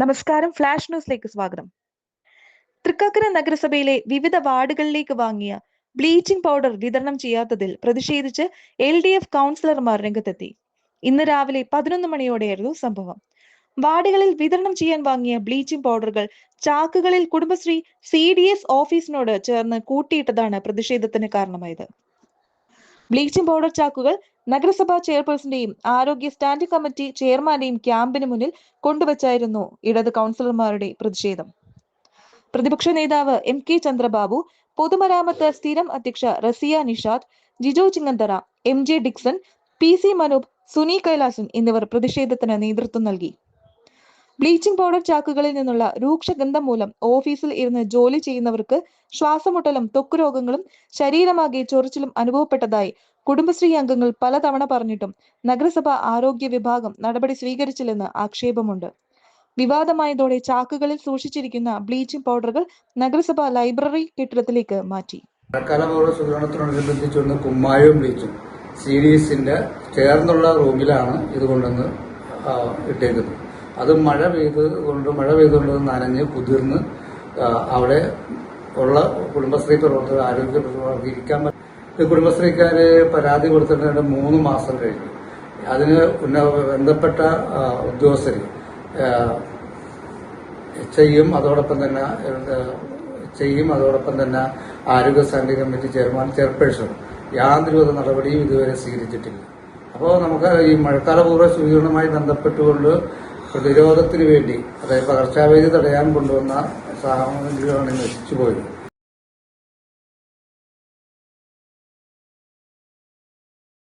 നമസ്കാരം ഫ്ലാഷ് ന്യൂസിലേക്ക് സ്വാഗതം. തൃക്കാക്കര നഗരസഭയിലെ വിവിധ വാർഡുകളിലേക്ക് വാങ്ങിയ ബ്ലീച്ചിംഗ് പൗഡർ വിതരണം ചെയ്യാത്തതിൽ പ്രതിഷേധിച്ച് എൽ ഡി എഫ് കൗൺസിലർമാർ രംഗത്തെത്തി. ഇന്ന് രാവിലെ പതിനൊന്ന് മണിയോടെയായിരുന്നു സംഭവം. വാർഡുകളിൽ വിതരണം ചെയ്യാൻ വാങ്ങിയ ബ്ലീച്ചിംഗ് പൗഡറുകൾ ചാക്കുകളിൽ കുടുംബശ്രീ സി ഡി എസ് ഓഫീസിനോട് ചേർന്ന് കൂട്ടിയിട്ടതാണ് പ്രതിഷേധത്തിന് കാരണമായത്. ബ്ലീച്ചിംഗ് പൗഡർ ചാക്കുകൾ നഗരസഭാ ചെയർപേഴ്സന്റെയും ആരോഗ്യ സ്റ്റാൻഡിംഗ് കമ്മിറ്റി ചെയർമാന്റെയും ക്യാമ്പിന് മുന്നിൽ കൊണ്ടുവച്ചായിരുന്നു ഇടത് കൗൺസിലർമാരുടെ പ്രതിഷേധം. പ്രതിപക്ഷ നേതാവ് എം കെ ചന്ദ്രബാബു പൊതുമരാമത്ത് സ്ഥിരം അധ്യക്ഷ Rasiya Nishad Jijo Chinganthara M J Dixon P C Manop Suni Kailasan എന്നിവർ പ്രതിഷേധത്തിന് നേതൃത്വം നൽകി. ബ്ലീച്ചിംഗ് പൗഡർ ചാക്കുകളിൽ നിന്നുള്ള രൂക്ഷ ഗന്ധം മൂലം ഓഫീസിൽ ഇരുന്ന് ജോലി ചെയ്യുന്നവർക്ക് ശ്വാസമുട്ടലും ത്വക്ക് രോഗങ്ങളും ശരീരമാകെ ചൊറിച്ചിലും അനുഭവപ്പെട്ടതായി കുടുംബശ്രീ അംഗങ്ങൾ പലതവണ പറഞ്ഞിട്ടും നഗരസഭ ആരോഗ്യ വിഭാഗം നടപടി സ്വീകരിച്ചില്ലെന്ന് ആക്ഷേപമുണ്ട്. വിവാദമായതോടെ ചാക്കുകളിൽ സൂക്ഷിച്ചിരിക്കുന്ന ബ്ലീച്ചിംഗ് പൗഡറുകൾ നഗരസഭ ലൈബ്രറി കെട്ടിടത്തിലേക്ക് മാറ്റി. ശുചീകരണത്തോടനുബന്ധിച്ചുകൊണ്ട് കുമ്മായവും ബ്ലീച്ചും സീരീസിന്റെ ചേർന്നുള്ള റൂമിലാണ് ഇത് കൊണ്ടുവന്ന് ഇട്ടേക്കുന്നത്. അത് മഴ പെയ്ത് കൊണ്ട് മഴ പെയ്തുകൊണ്ട് നനഞ്ഞ് കുതിർന്ന് അവിടെ ഉള്ള കുടുംബശ്രീ പ്രവർത്തകർ ആരോഗ്യ പ്രവർത്തകർക്ക് ഇരിക്കാൻ പറ്റും കുടുംബശ്രീക്കാര് പരാതി കൊടുത്തിട്ട് മൂന്ന് മാസം കഴിഞ്ഞു. അതിന് ബന്ധപ്പെട്ട ഉദ്യോഗസ്ഥർ എച്ച് ഐയും അതോടൊപ്പം തന്നെ എച്ച് ഐയും അതോടൊപ്പം തന്നെ ആരോഗ്യ സ്റ്റാൻഡിംഗ് കമ്മിറ്റി ചെയർമാൻ ചെയർപേഴ്സൺ യാതൊരുവിധ നടപടിയും ഇതുവരെ സ്വീകരിച്ചിട്ടില്ല. അപ്പോൾ നമുക്ക് ഈ മഴക്കാലപൂർവ ശുചീകരണവുമായി ബന്ധപ്പെട്ടുകൊണ്ട് പ്രതിരോധത്തിന് വേണ്ടി അതായത് പകർച്ചവ്യാധി തടയാൻ കൊണ്ടുവന്ന സാമഗ്രികളാണ് നശിച്ചു പോയത്